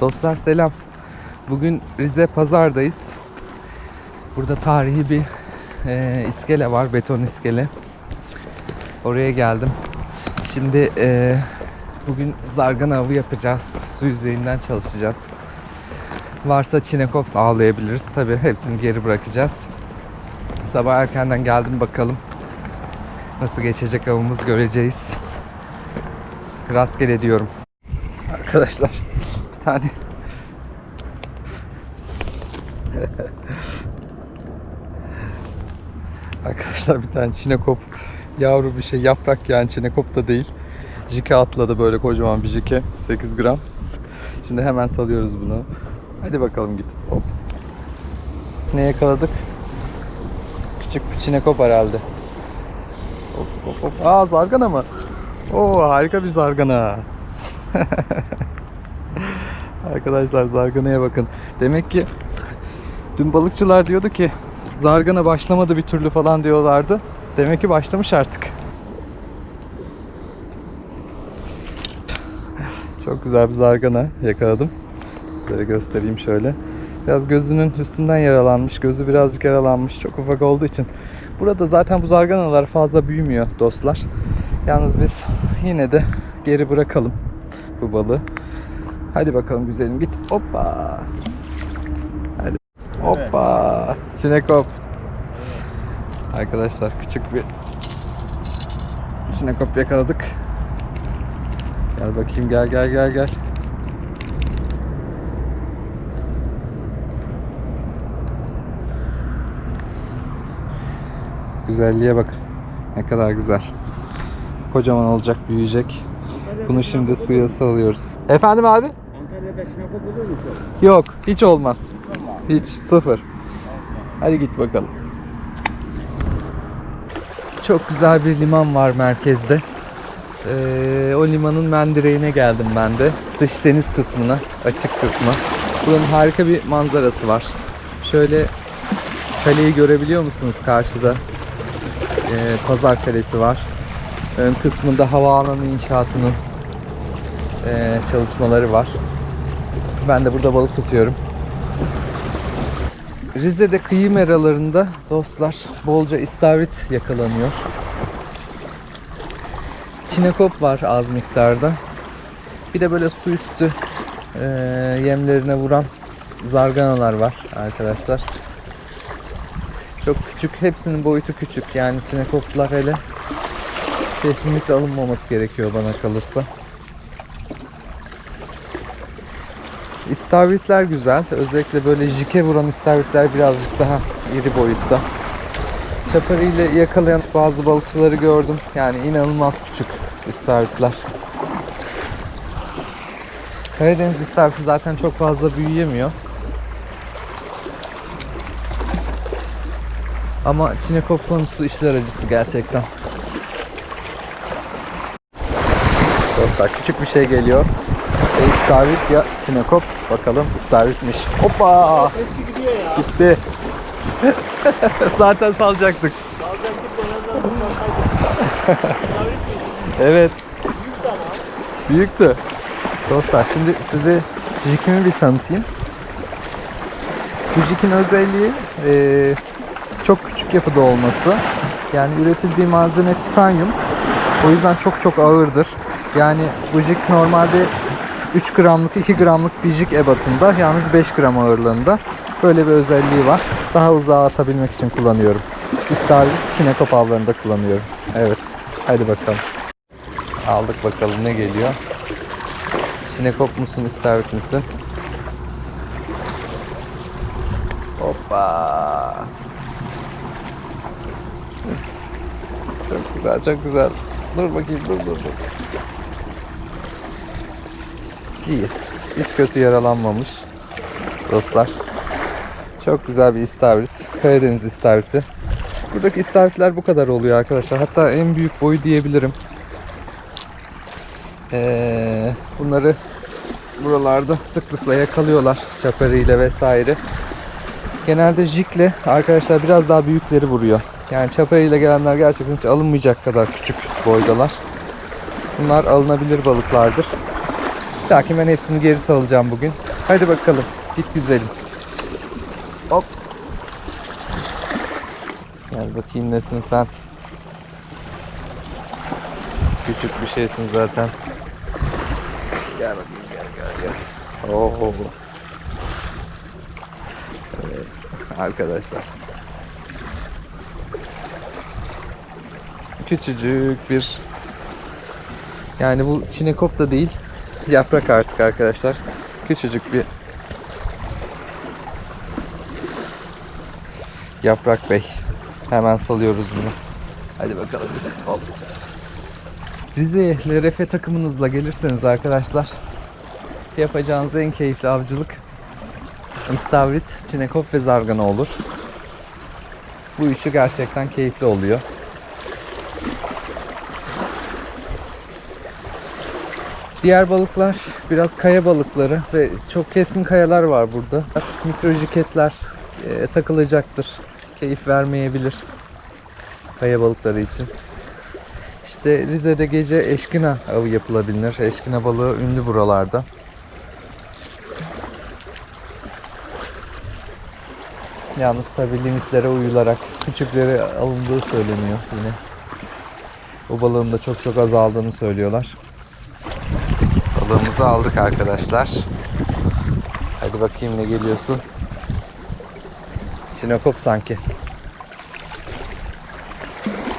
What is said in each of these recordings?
Dostlar selam. Bugün Rize Pazar'dayız. Burada tarihi bir e, iskele var, beton iskele. Oraya geldim. Şimdi e, bugün zargana avı yapacağız. Su yüzeyinden çalışacağız. Varsa çinekop avlayabiliriz. Tabi hepsini geri bırakacağız. Sabah erkenden geldim bakalım. Nasıl geçecek avımız göreceğiz. Rastgele diyorum. Arkadaşlar tane Arkadaşlar bir tane çinekop yavru bir şey yaprak yani çinekop da değil. Jike atladı böyle kocaman bir jike 8 gram. Şimdi hemen salıyoruz bunu. Hadi bakalım git. Hop. Ne yakaladık? Küçük bir çinekop herhalde. Hop hop hop. Aa zargana mı? Oo harika bir zargana. Arkadaşlar zarganaya bakın. Demek ki dün balıkçılar diyordu ki zargana başlamadı bir türlü falan diyorlardı. Demek ki başlamış artık. Çok güzel bir zargana yakaladım. Böyle göstereyim şöyle. Biraz gözünün üstünden yaralanmış. Gözü birazcık yaralanmış. Çok ufak olduğu için. Burada zaten bu zarganalar fazla büyümüyor dostlar. Yalnız biz yine de geri bırakalım bu balığı. Hadi bakalım güzelim git. Hoppa. Hadi. Hoppa. Çinekop. Arkadaşlar küçük bir çinekop yakaladık. Gel bakayım gel gel gel gel. Güzelliğe bak. Ne kadar güzel. Kocaman olacak, büyüyecek. Bunu şimdi suya salıyoruz. Efendim abi? Antalya'da şinakop olur mu çok? Yok, hiç olmaz. Hiç, sıfır. Hadi git bakalım. Çok güzel bir liman var merkezde. Ee, o limanın mendireğine geldim ben de. Dış deniz kısmına, açık kısmı. Buranın harika bir manzarası var. Şöyle kaleyi görebiliyor musunuz karşıda? Ee, Pazar Kalesi var. Ön kısmında havaalanı inşaatının ee, çalışmaları var. Ben de burada balık tutuyorum. Rize'de kıyı meralarında dostlar bolca istavrit yakalanıyor. Çinekop var az miktarda. Bir de böyle su üstü e, yemlerine vuran zarganalar var arkadaşlar. Çok küçük. Hepsinin boyutu küçük. Yani çinekoplar hele kesinlikle alınmaması gerekiyor bana kalırsa. İstavritler güzel. Özellikle böyle jike vuran istavritler birazcık daha iri boyutta. Çaparı ile yakalayan bazı balıkçıları gördüm. Yani inanılmaz küçük istavritler. Karadeniz istavriti zaten çok fazla büyüyemiyor. Ama çinekop konusu işler acısı gerçekten. Dostlar küçük bir şey geliyor. Ya istavrit ya çinekop. Bakalım istavritmiş. Hoppa! Hepsi gidiyor ya. Gitti. Zaten salacaktık. Alacaktık da oradan bundan kaydı. Davet mi? Evet. Büyük ama. Büyüktü. Dostlar şimdi size jikimi bir tanıtayım. Bu jikin özelliği eee, çok küçük yapıda olması. Yani üretildiği malzeme titanyum. O yüzden çok çok ağırdır. Yani bu jik normalde 3 gramlık 2 gramlık bir jik ebatında yalnız 5 gram ağırlığında. Böyle bir özelliği var. Daha uzağa atabilmek için kullanıyorum. İstavrit çinekop avlarında kullanıyorum. Evet. Hadi bakalım. Aldık bakalım ne geliyor. Çinekop musun istavrit misin? Hoppa. Çok güzel çok güzel. Dur bakayım dur dur dur. İyi. Hiç kötü yaralanmamış. Dostlar. Çok güzel bir istavrit. Karadeniz istavriti. Buradaki istavritler bu kadar oluyor arkadaşlar. Hatta en büyük boyu diyebilirim. Ee, bunları buralarda sıklıkla yakalıyorlar çaparıyla vesaire. Genelde jikle arkadaşlar biraz daha büyükleri vuruyor. Yani çaparıyla gelenler gerçekten hiç alınmayacak kadar küçük boydalar. Bunlar alınabilir balıklardır. Lakin ben hepsini geri salacağım bugün. Hadi bakalım. Git güzelim. Hop. Gel bakayım nesin sen. Küçük bir şeysin zaten. Gel bakayım gel gel gel. Oo. Evet, arkadaşlar. Küçücük bir yani bu çinekop da değil yaprak artık arkadaşlar. Küçücük bir yaprak bey. Hemen salıyoruz bunu. Hadi bakalım. Hop. Rize'ye LRF takımınızla gelirseniz arkadaşlar yapacağınız en keyifli avcılık istavrit, çinekop ve zargana olur. Bu üçü gerçekten keyifli oluyor. Diğer balıklar biraz kaya balıkları ve çok keskin kayalar var burada. Mikrojiketler e, takılacaktır. Keyif vermeyebilir kaya balıkları için. İşte Rize'de gece eşkina avı yapılabilir. Eşkina balığı ünlü buralarda. Yalnız tabi limitlere uyularak küçükleri alındığı söyleniyor yine. O balığın da çok çok azaldığını söylüyorlar. Balığımızı aldık arkadaşlar. Hadi bakayım ne geliyorsun. Çinokop sanki.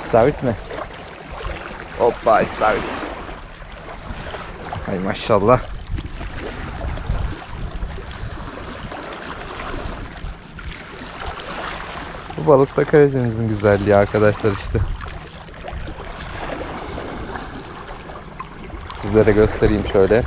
İstavrit mi? Hoppa istavrit. Hay maşallah. Bu balık da Karadeniz'in güzelliği arkadaşlar işte. Sizlere göstereyim şöyle.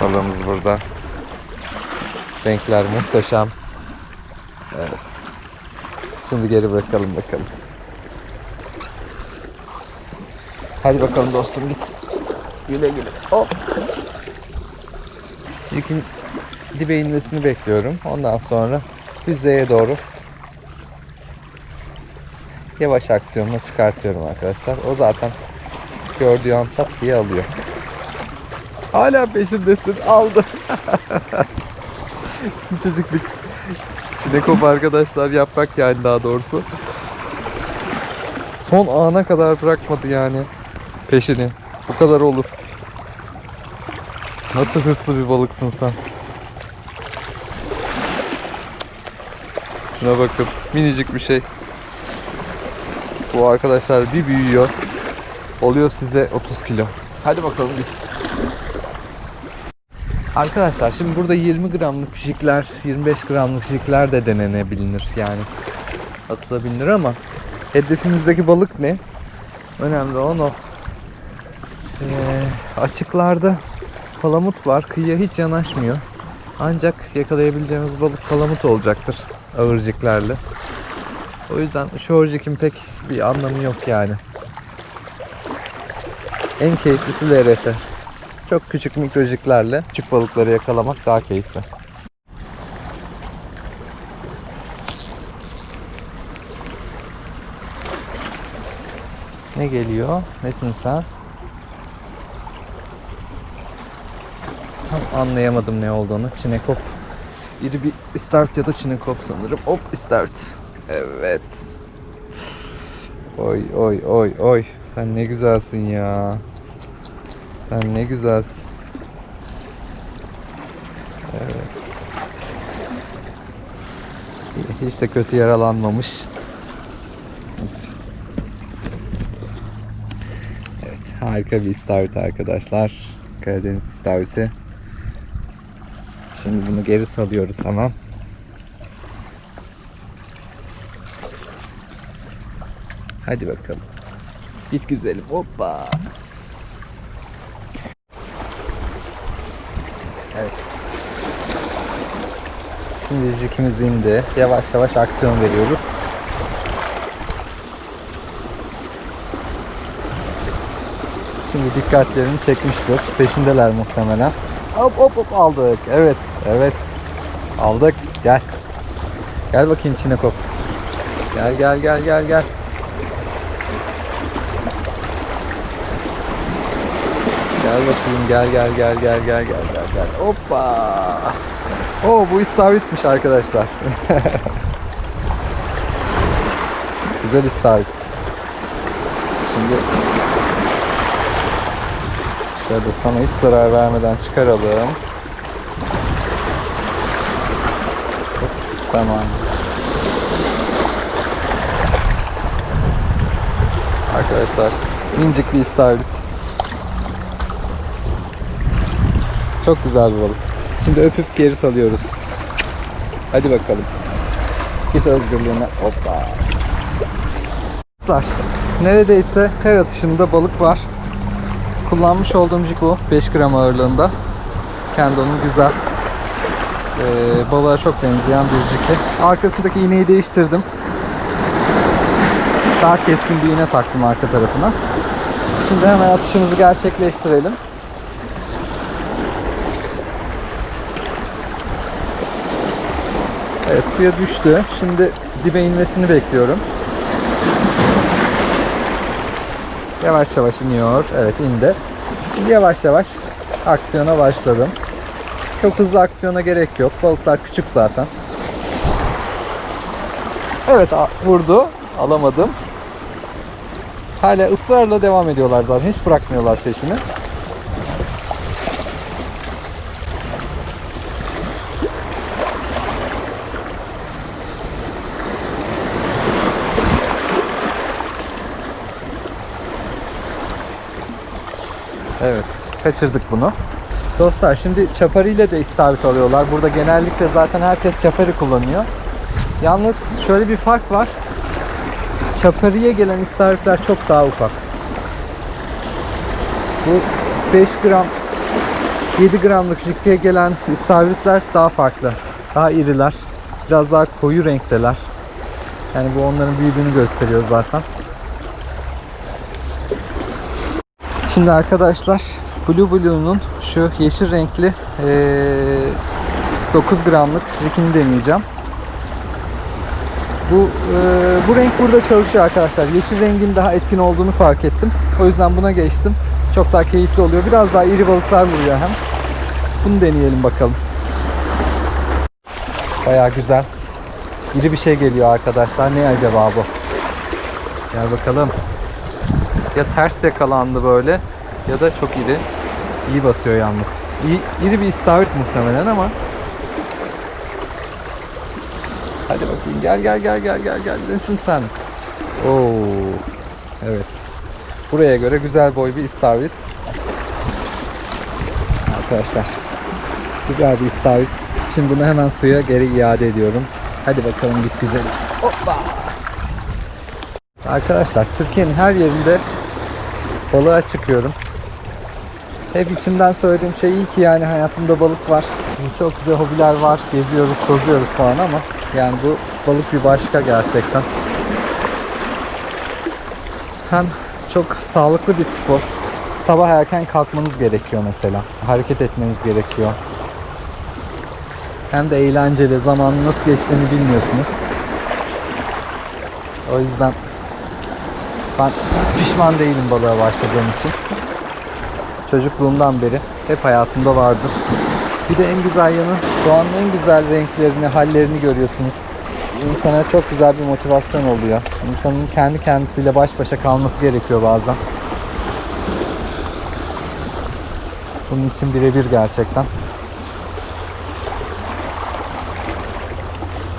Balığımız burada. Renkler muhteşem. Evet. Şimdi geri bırakalım bakalım. Hadi bakalım dostum git. Güle güle. Hop. Çirkin dibe inmesini bekliyorum. Ondan sonra yüzeye doğru yavaş aksiyonla çıkartıyorum arkadaşlar. O zaten gördüğü an çat diye alıyor. Hala peşindesin. Aldı. Küçücük bir çinekop arkadaşlar. Yaprak yani daha doğrusu. Son ana kadar bırakmadı yani peşini. Bu kadar olur. Nasıl hırslı bir balıksın sen. Şuna bakın. Minicik bir şey. Bu arkadaşlar bir büyüyor. Oluyor size 30 kilo. Hadi bakalım git. Arkadaşlar şimdi burada 20 gramlık fişikler, 25 gramlık fişikler de denenebilir yani. Atılabilir ama hedefimizdeki balık ne? Önemli olan o. Ee, açıklarda palamut var. Kıyıya hiç yanaşmıyor. Ancak yakalayabileceğimiz balık palamut olacaktır ağırcıklarla. O yüzden şorjikin pek bir anlamı yok yani. En keyiflisi LRF. Çok küçük mikrojiklerle küçük balıkları yakalamak daha keyifli. Ne geliyor? Nesin sen? Tam anlayamadım ne olduğunu. Çinekop. İri bir istart ya da çinekop sanırım. Hop istart. Evet. Oy oy oy oy. Sen ne güzelsin ya. Sen ne güzelsin. Evet. Hiç de kötü yaralanmamış. Evet. Harika bir istavrit arkadaşlar. Karadeniz istavriti. Şimdi bunu geri salıyoruz hemen. Hadi bakalım. Git güzelim. Hoppa. Evet. Şimdi jikimiz indi. Yavaş yavaş aksiyon veriyoruz. Şimdi dikkatlerini çekmiştir. Peşindeler muhtemelen. Hop hop hop aldık. Evet. Evet. Aldık. Gel. Gel bakayım Çinekop. Gel gel gel gel gel. Gel bakayım gel gel gel gel gel gel gel gel. Hoppa. Oo bu istavritmiş arkadaşlar. Güzel istavrit. Şimdi şöyle sana hiç zarar vermeden çıkaralım. Tamam. Arkadaşlar minicik bir istavrit. Çok güzel bir balık. Şimdi öpüp geri salıyoruz. Hadi bakalım. Git özgürlüğüne. Hoppa. Neredeyse her atışımda balık var. Kullanmış olduğum bu. 5 gram ağırlığında. Kendon'un güzel. Ee, balığa çok benzeyen bir jigi. Arkasındaki iğneyi değiştirdim. Daha keskin bir iğne taktım arka tarafına. Şimdi hemen atışımızı gerçekleştirelim. Evet, suya düştü. Şimdi dibe inmesini bekliyorum. Yavaş yavaş iniyor. Evet indi. Yavaş yavaş aksiyona başladım. Çok hızlı aksiyona gerek yok. Balıklar küçük zaten. Evet vurdu. Alamadım. Hala ısrarla devam ediyorlar zaten. Hiç bırakmıyorlar peşini. Evet. Kaçırdık bunu. Dostlar şimdi çaparıyla de istavrit alıyorlar. Burada genellikle zaten herkes çaparı kullanıyor. Yalnız şöyle bir fark var. Çaparıya gelen istavritler çok daha ufak. Bu 5 gram 7 gramlık jikkiye gelen istavritler daha farklı. Daha iriler. Biraz daha koyu renkteler. Yani bu onların büyüdüğünü gösteriyor zaten. Şimdi arkadaşlar Blue Blue'nun şu yeşil renkli eee, 9 gramlık jikini deneyeceğim. Bu eee, bu renk burada çalışıyor arkadaşlar. Yeşil rengin daha etkin olduğunu fark ettim. O yüzden buna geçtim. Çok daha keyifli oluyor. Biraz daha iri balıklar vuruyor hem. Bunu deneyelim bakalım. Baya güzel. İri bir şey geliyor arkadaşlar. Ne acaba bu? Gel bakalım. Ya ters yakalandı böyle ya da çok iri. İyi basıyor yalnız. İyi, iri bir istavrit muhtemelen ama. Hadi bakayım gel gel gel gel gel gel nesin sen? Oo. Evet. Buraya göre güzel boy bir istavrit. Arkadaşlar. Güzel bir istavrit. Şimdi bunu hemen suya geri iade ediyorum. Hadi bakalım git güzel. Hoppa. Arkadaşlar Türkiye'nin her yerinde balığa çıkıyorum. Hep içimden söylediğim şey iyi ki yani hayatımda balık var. Çok güzel hobiler var. Geziyoruz, tozuyoruz falan ama yani bu balık bir başka gerçekten. Hem çok sağlıklı bir spor. Sabah erken kalkmanız gerekiyor mesela. Hareket etmeniz gerekiyor. Hem de eğlenceli. Zamanın nasıl geçtiğini bilmiyorsunuz. O yüzden ben pişman değilim balığa başladığım için. Çocukluğumdan beri hep hayatımda vardır. Bir de en güzel yanı doğanın en güzel renklerini, hallerini görüyorsunuz. İnsana çok güzel bir motivasyon oluyor. İnsanın kendi kendisiyle baş başa kalması gerekiyor bazen. Bunun için birebir gerçekten.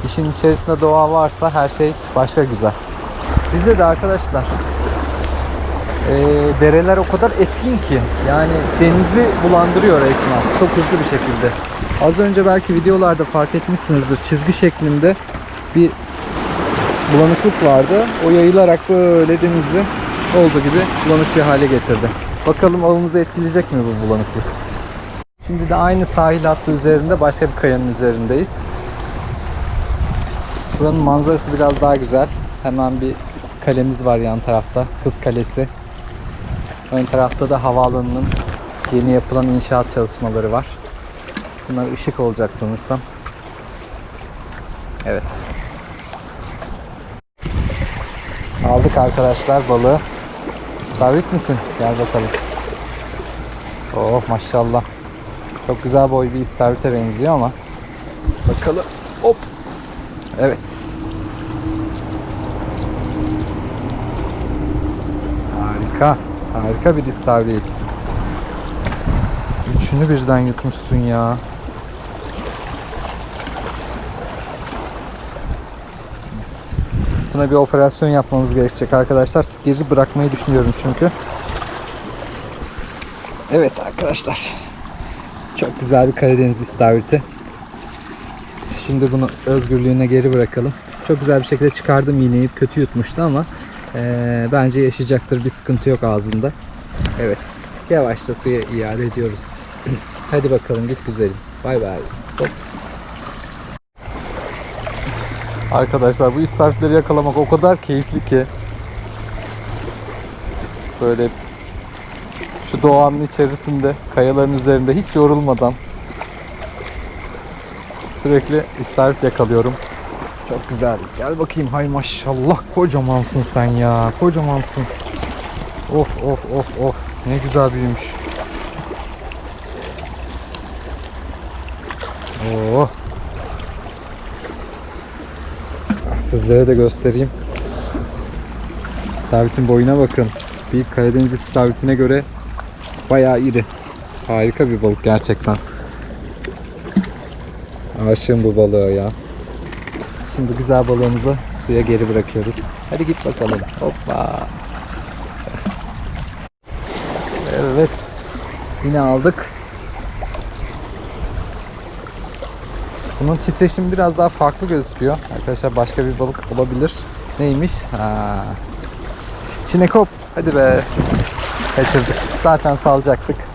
İşin içerisinde doğa varsa her şey başka güzel. Bizde de arkadaşlar e, dereler o kadar etkin ki yani denizi bulandırıyor resmen çok hızlı bir şekilde. Az önce belki videolarda fark etmişsinizdir çizgi şeklinde bir bulanıklık vardı. O yayılarak böyle denizi olduğu gibi bulanık bir hale getirdi. Bakalım avımızı etkileyecek mi bu bulanıklık? Şimdi de aynı sahil hattı üzerinde başka bir kayanın üzerindeyiz. Buranın manzarası biraz daha güzel. Hemen bir kalemiz var yan tarafta. Kız Kalesi. Ön tarafta da havaalanının yeni yapılan inşaat çalışmaları var. Bunlar ışık olacak sanırsam. Evet. Aldık arkadaşlar balığı. İstavrit misin? Gel bakalım. Oh maşallah. Çok güzel boy bir istavrite benziyor ama. Bakalım. Hop. Evet. Harika. Harika bir istavrit. Üçünü birden yutmuşsun ya. Evet. Buna bir operasyon yapmamız gerekecek arkadaşlar. Geri bırakmayı düşünüyorum çünkü. Evet arkadaşlar. Çok güzel bir Karadeniz istavriti. Şimdi bunu özgürlüğüne geri bırakalım. Çok güzel bir şekilde çıkardım iğneyi. Kötü yutmuştu ama eee, bence yaşayacaktır. Bir sıkıntı yok ağzında. Evet. Yavaşça suya iade ediyoruz. Hadi bakalım git güzelim. Bay bay. Arkadaşlar bu istavritleri yakalamak o kadar keyifli ki. Böyle şu doğanın içerisinde, kayaların üzerinde hiç yorulmadan sürekli istavrit yakalıyorum. Çok güzel. Gel bakayım. Hay maşallah kocamansın sen ya. Kocamansın. Of of of of. Ne güzel büyümüş. Oo. Sizlere de göstereyim. İstavritin boyuna bakın. Bir Karadeniz istavritine göre bayağı iri. Harika bir balık gerçekten. Aşığım bu balığa ya. Şimdi güzel balığımızı suya geri bırakıyoruz. Hadi git bakalım. Hoppa. Evet. Yine aldık. Bunun titreşimi biraz daha farklı gözüküyor. Arkadaşlar başka bir balık olabilir. Neymiş? Ha. Çinekop. Hadi be. Kaçırdık. Zaten salacaktık.